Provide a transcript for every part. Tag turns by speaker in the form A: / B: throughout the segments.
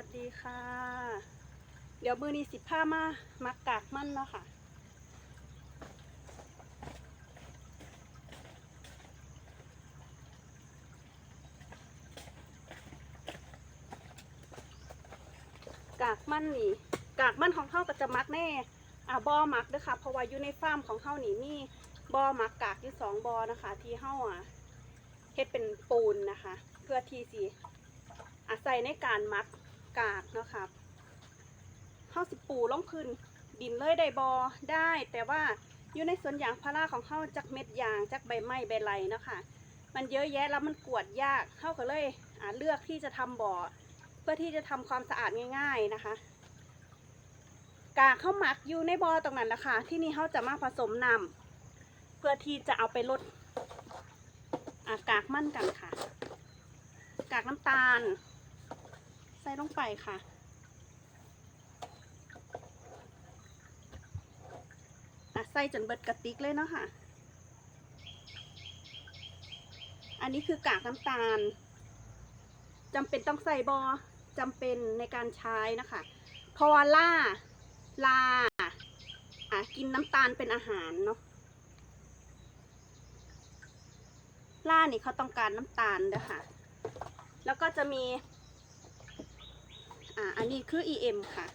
A: ัสดีค่ะ เดี๋ยวมือนี้สิบผ้ามามักกากมั่นเนาะค่ะ กากมั่นนี่ กากมั่นของเขาก็จะมักแน่อ่าบอมักด้วยค่ะ เพราะว่าอยู่ในฟาร์มของเขานี่มีบอมักกากอยู่สองบอนะคะ ที่เฮาอะเฮ็ดเป็นปูนนะคะ เพื่อที่สิอาศัยในการมัก กากเนาะค่ะเฮาสิปูลงพื้นดินเลยได้บอได้ แต่ว่าอยู่ในสวนยางพาราของเฮาจากเม็ดยางจากใบไม้ใบไรเนาะค่ะมันเยอะแยะแล้วมันกวดยากเฮาก็เลยเลือกที่จะทำบ่อ เพื่อที่จะทำความสะอาดง่าย ๆนะคะกากข้าวหมักอยู่ในบอตรงนั้นนะคะที่นี่เขาจะมาผสมน้ำเพื่อที่จะเอาไปลดอากากมั่นกันค่ะ กากน้ำตาล ใส่ลงไปค่ะ อะ ใส่จนเบิดกระติกเลยเนาะค่ะ อันนี้คือกากน้ำตาลจำเป็นต้องใส่บอจำเป็นในการใช้นะคะเพราะว่าล่าลาอะกินน้ำตาลเป็นอาหารเนาะล่านี่เขาต้องการน้ำตาลเด้อค่ะ แล้วก็จะมี อ่าอันนี้คือ EM ค่ะ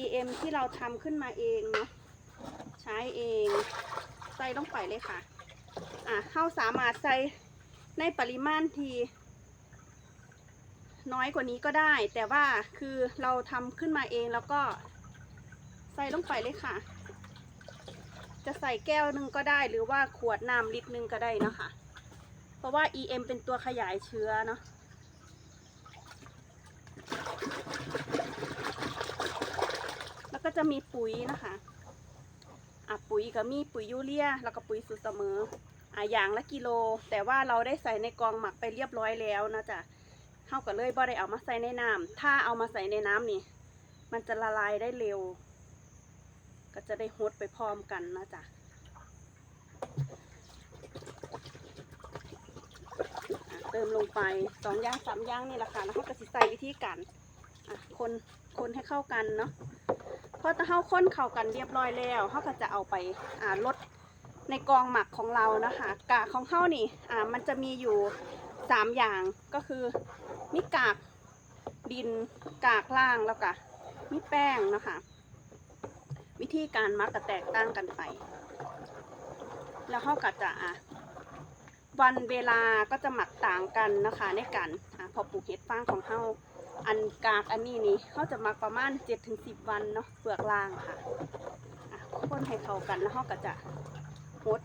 A: EM ที่เราทำขึ้นมาเองเนาะใช้เองใส่ลงไปเลยค่ะ อะเข้าสามารถใส่ในปริมาณที่น้อยกว่านี้ก็ได้ แต่ว่าคือเราทำขึ้นมาเองแล้วก็ใส่ลงไปเลยค่ะ จะใส่แก้วหนึ่งก็ได้หรือว่าขวดน้ำลิตรหนึ่งก็ได้นะคะ เพราะว่า EM เป็นตัวขยายเชื้อเนาะ แล้วก็จะมีปุ๋ยนะคะอะปุ๋ยก็มีปุ๋ยยูเรีย แล้วก็ปุ๋ยสูตรเสมออะอย่างละกิโล แต่ว่าเราได้ใส่ในกองหมักไปเรียบร้อยแล้วนะจ๊ะเท่ากับเลยบ่ได้เอามาใส่ในน้ำถ้าเอามาใส่ในน้ำนี่ มันจะละลายได้เร็ว ก็จะได้ฮดไปพร้อมกันนะจ๊ะอะเติมลงไปสองย่างสามย่างนี่แหละค่ะแล้วเขาก็สิใส่วิธีการอะ คนคนให้เข้ากันเนาะพอตะเข้าคนเข้ากันเรียบร้อยแล้วเขาก็จะเอาไปอ่าลดในกองหมักของเรานะคะกากของเขานี่อ่ามันจะมีอยู่สามอย่างก็คือมีกากดินกากล่างแล้วก็มีแป้งนะคะวิธีการมักก็แตกต่างกันไป แล้วเขาก็จะอะวันเวลาก็จะหมักต่างกันนะคะในการอะพอปลูกเห็ดฟางของเขา อันกากอันนี้นี่เขาจะมักประมาณ 7-10 วันเนาะเปลือกล่างค่ะอะคนให้เข้ากันแล้วเขาก็จะหด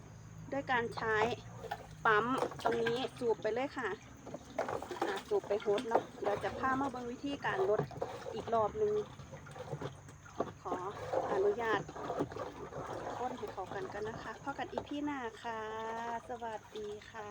A: ด้วยการใช้ปั๊มตรงนี้สูบไปเลยค่ะอะสูบไปโฮสเนาะเดี๋ยวจะพามาเบิ่งวิธีการลดอีกรอบหนึ่งขออนุญาตค้นให้เขากันกันนะคะพอกันอีพี่หน้าค่ะ สวัสดีค่ะ